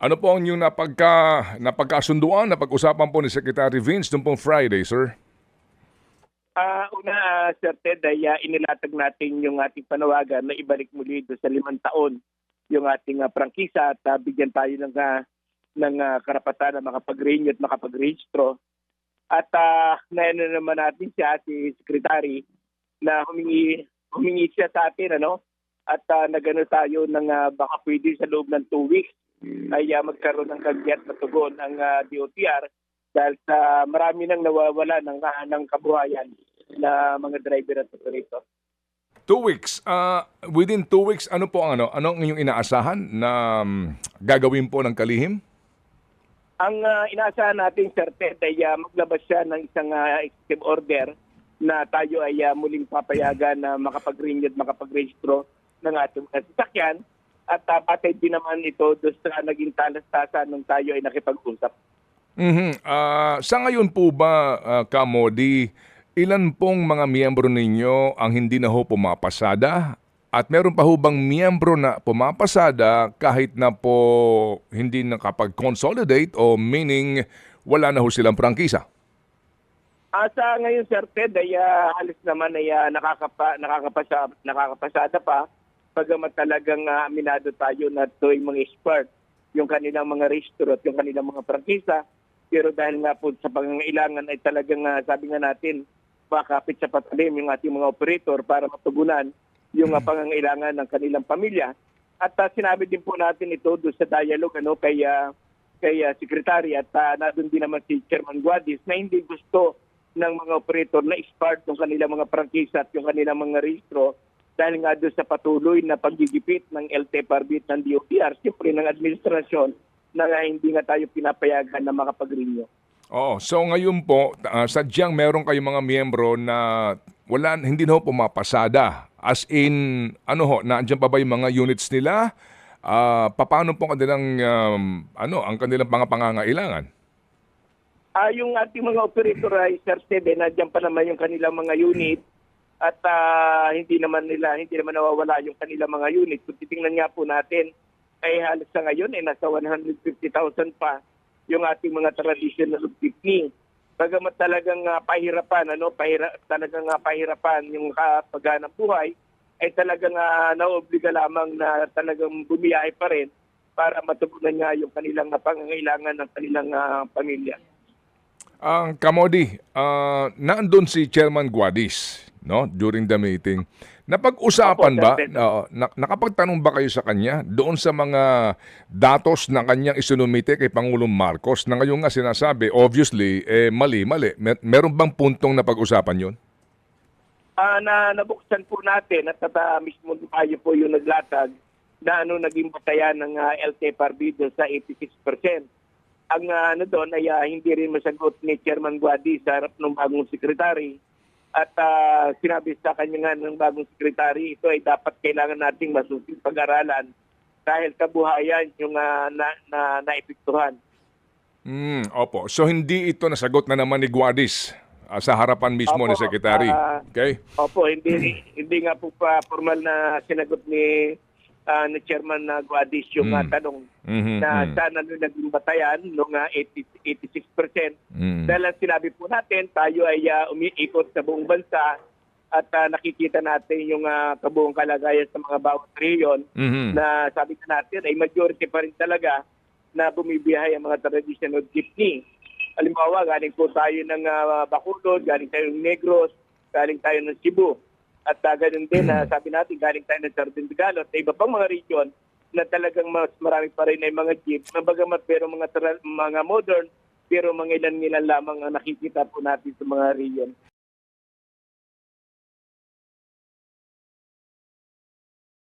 Ano po ang inyong napagka, napagkasunduan, napag-usapan po ni Secretary Vince noong pong Friday, sir? Ah, una, ah, Sir Ted, ay ah, inilatag natin yung ating panawagan na ibalik muli doon sa limang taon yung ating ah, prangkisa at ah, bigyan tayo ng, ah, ng ah, karapatan na makapag-renew at makapag-rehistro. At uh, naano naman natin siya, si Secretary, na humingi, humingi siya sa atin, ano? At uh, nagano tayo ng ah, baka pwede sa loob ng two weeks ay ah, magkaroon ng kagyat na tugon ang ah, DOTR dahil sa marami nang nawawala ng, ah, ng kabuhayan na mga driver at operator. Two weeks. Ah, within two weeks, ano po ang ano? Ano ang inyong inaasahan na um, gagawin po ng kalihim? Ang ah, inaasahan natin, Sir Ted, ay ah, maglabas siya ng isang ah, executive order na tayo ay ah, muling papayagan na makapag-renew at makapag-registro ng ating sasakyan at uh, patay din naman ito doon sa naging talastasan nung tayo ay nakipag-usap. Mhm. Ah, sa ngayon po ba, ah, Kamodi, ilan pong mga miyembro ninyo ang hindi na ho pumapasada? At meron pa ho bang miyembro na pumapasada kahit na po hindi nakapag-consolidate o meaning wala na ho silang prangkisa? Ah, sa ngayon, Sir Ted, ay ah, halos naman ay ah, nakakapa, nakakapasa, nakakapasada pa pagamat talagang ah, aminado tayo na ito ay mga expert yung kanilang mga registro at yung kanilang mga prangkisa. Pero dahil nga po sa pangangailangan ay talagang ah, sabi nga natin makapit sa patalim yung ating mga operator para matugunan yung ah, pangangailangan ng kanilang pamilya. At ah, sinabi din po natin ito doon sa dialogue ano, kay, ah, kay ah, Secretary at uh, nandun din naman si Chairman Guadis na hindi gusto ng mga operator na expert yung kanilang mga prangkisa at yung kanilang mga registro dahil nga doon sa patuloy na paggigipit ng LTFRB at ng DOTR, siyempre ng administrasyon na nga hindi nga tayo pinapayagan na makapag-renew. Oo. So ngayon po, ah, sadyang meron kayong mga miyembro na wala, hindi na ho pumapasada. As in, ano ho, naandyan pa ba yung mga units nila? Ah, paano po kanilang, um, ano, ang kanilang mga pangangailangan? Ah, yung ating mga operator ay Sir Ted, eh, nandiyan pa naman yung kanilang mga unit at ah, hindi naman nila, hindi naman nawawala yung kanilang mga unit. Kung titingnan nga po natin, ay halos sa ngayon ay nasa 150,000 pa yung ating mga traditional jeepney. Bagamat talagang ah, pahirapan, ano, pahira, talagang ah, pahirapan yung kapaghanap buhay, ay talagang uh, naobliga lamang na talagang bumiyahe pa rin para matugunan nga yung kanilang pangangailangan ng kanilang ah, pamilya. Ang Kamodi, ah, naandun si Chairman Guadis no, during the meeting. Napag-usapan ba, oo, na- nakapagtanong ba kayo sa kanya doon sa mga datos na kanyang isinumite kay Pangulong Marcos na ngayon nga sinasabi, obviously, eh, mali, mali. Mer- meron bang puntong napag-usapan yon? Ah, na nabuksan po natin at tata mismo tayo po yung naglatag na ano naging batayan ng uh, LTFRB doon sa 86%. Ang ah, ano doon ay ah, hindi rin masagot ni Chairman Guadi sa harap ng bagong sekretary. At ah, sinabi sa kanya nga ng bagong sekretary, ito ay dapat kailangan nating masusing pag-aralan dahil kabuhayan yung ah, na, na, naepektuhan. Hmm, opo. So hindi ito nasagot na naman ni Guadis ah, sa harapan mismo ni Opo, Secretary. ah, okay? Opo, hindi hindi nga po pa formal na sinagot ni ah, ni Chairman na Guadis yung ah, Mm. tanong Mhm, na mhm. sana nung naging batayan nung 80, 86%. Mm. Dahil ang sinabi po natin, tayo ay ah, umiikot sa buong bansa at ah, nakikita natin yung ah, kabuong kalagayan sa mga bawat rehiyon Mhm. na sabi ka natin ay majority pa rin talaga na bumibiyahe ang mga traditional jeepney. Halimbawa, galing po tayo ng uh, Bacolod, galing tayo ng Negros, galing tayo ng Cebu. At uh, ganun din, na sabi natin, galing tayo ng Sardin Tagalog at iba pang mga region na talagang mas marami pa rin ay mga jeep na bagamat pero mga, tra- mga modern, pero mga ilan-ilan lamang ang nakikita po natin sa mga region.